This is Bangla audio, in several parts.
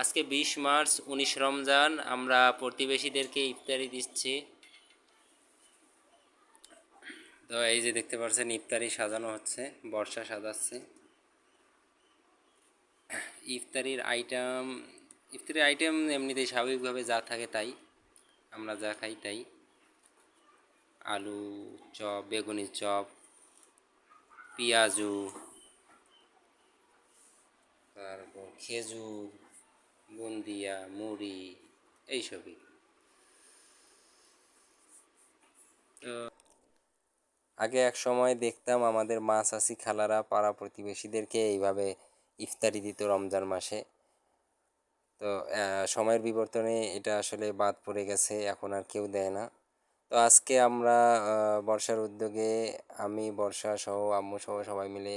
আজকে বিশ মার্চ, উনিশ রমজান, আমরা প্রতিবেশীদেরকে ইফতারি দিচ্ছি। তো এই যে দেখতে পাচ্ছেন, ইফতারি সাজানো হচ্ছে, বর্ষা সাজাচ্ছে। ইফতারির আইটেম ইফতারির আইটেম এমনিতেই স্বাভাবিকভাবে যা থাকে তাই, আমরা যা খাই তাই। আলু চপ বেগুনি চপ, পেঁয়াজু, তারপর খেজুর বুন্দিয়া, মুড়ি, এইসবই। তো আগে এক সময় দেখতাম আমাদের মা চাষি খালারা পাড়া প্রতিবেশীদেরকে এইভাবে ইফতারি দিত রমজান মাসে। তো সময়ের বিবর্তনে এটা আসলে বাদ পড়ে গেছে, এখন আর কেউ দেয় না। তো আজকে আমরা বর্ষার উদ্যোগে আমি, বর্ষা সহ, আম্মু সহ সবাই মিলে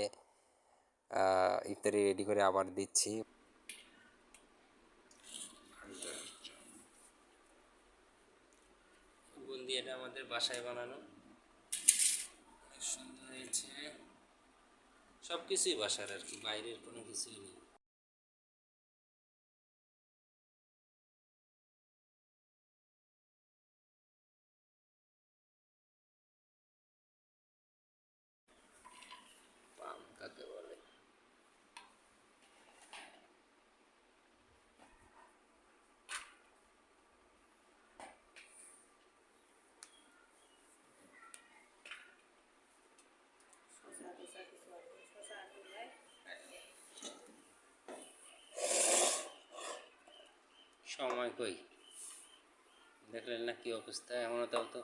ইফতারি রেডি করে আবার দিচ্ছি। বুন্দিয়াটা আমাদের বাসায় বানানো। অনেক সুন্দর হয়েছে। সব কিছুই বাসার আর কি, বাইরের কোনো কিছুই নেই। সময় কই? দেখলেন না কি অবস্থা? এখনও তাও তো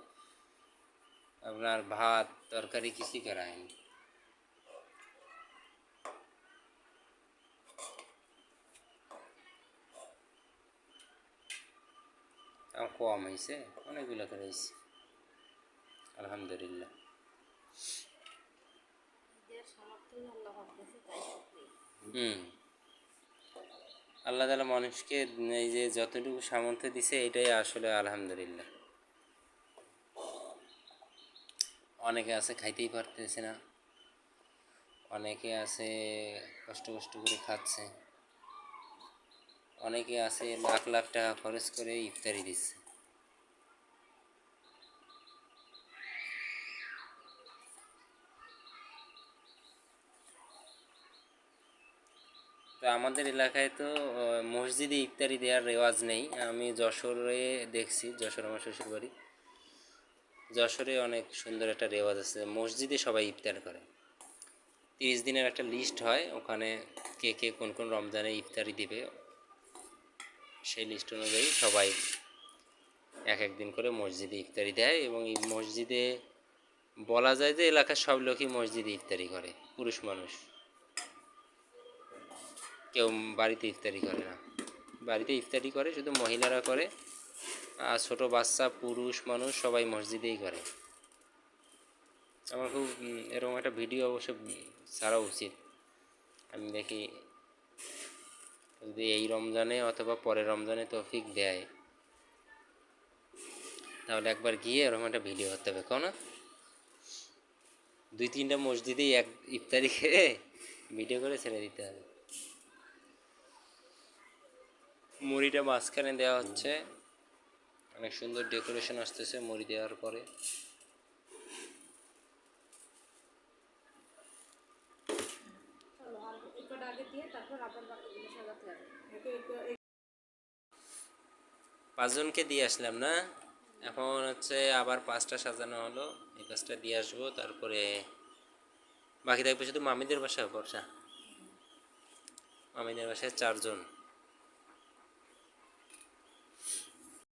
আপনার ভাত তরকারি কিছুই করা হয়নি। কম হয়েছে অনেকগুলো করে হয়েছে। আলহামদুলিল্লাহ। হুম। আল্লাহ তালা মানুষকে এই যে যতটুকু সামর্থ্য দিছে, এটাই আসলে আলহামদুলিল্লাহ। অনেকে আছে খাইতেই পারতেছে না। অনেকে আছে কষ্ট কষ্ট করে খাচ্ছে। অনেকে আছে লাখ লাখ টাকা খরচ করে ইফতারি দিচ্ছে। তো আমাদের এলাকায় তো মসজিদে ইফতারি দেওয়ার রেওয়াজ নেই। আমি যশোরে দেখছি, যশোর আমার শ্বশুর বাড়ি যশোরে অনেক সুন্দর একটা রেওয়াজ আছে। মসজিদে সবাই ইফতার করে। তিরিশ দিনের একটা লিস্ট হয়, ওখানে কে কে কোন কোন রমজানে ইফতারি দেবে। সেই লিস্ট অনুযায়ী সবাই এক এক দিন করে মসজিদে ইফতারি দেয় এবং এই মসজিদে বলা যায় যে এলাকার সব লোকই মসজিদে ইফতারি করে, পুরুষ মানুষ। কেউ বাড়িতে ইফতারি করে না। বাড়িতে ইফতারি করে, শুধু মহিলারা করে, আর ছোটো বাচ্চা, পুরুষ মানুষ সবাই মসজিদেই করে। আমার খুব এরকম একটা ভিডিও অবশ্য ছাড়া উচিত। আমি দেখি যদি এই রমজানে অথবা পরের রমজানে তৌফিক দেয়, তাহলে একবার গিয়ে এরকম একটা ভিডিও করতে হবে কেন দুই তিনটা মসজিদেই এক ইফতারি খেয়ে ভিডিও করে ছেড়ে দিতে হবে। মুড়িটা মাঝখানে দেওয়া হচ্ছে। অনেক সুন্দর ডেকোরেশন আসতেছে মুড়ি দেওয়ার পরে। পাঁচজনকে দিয়ে আসলাম না? এখন হচ্ছে আবার পাঁচটা সাজানো হলো। এই পাঁচটা দিয়ে আসব, তারপরে বাকি থাকবে শুধু মামিদের বাসায় বর্ষা মামিদের বাসায় চারজন।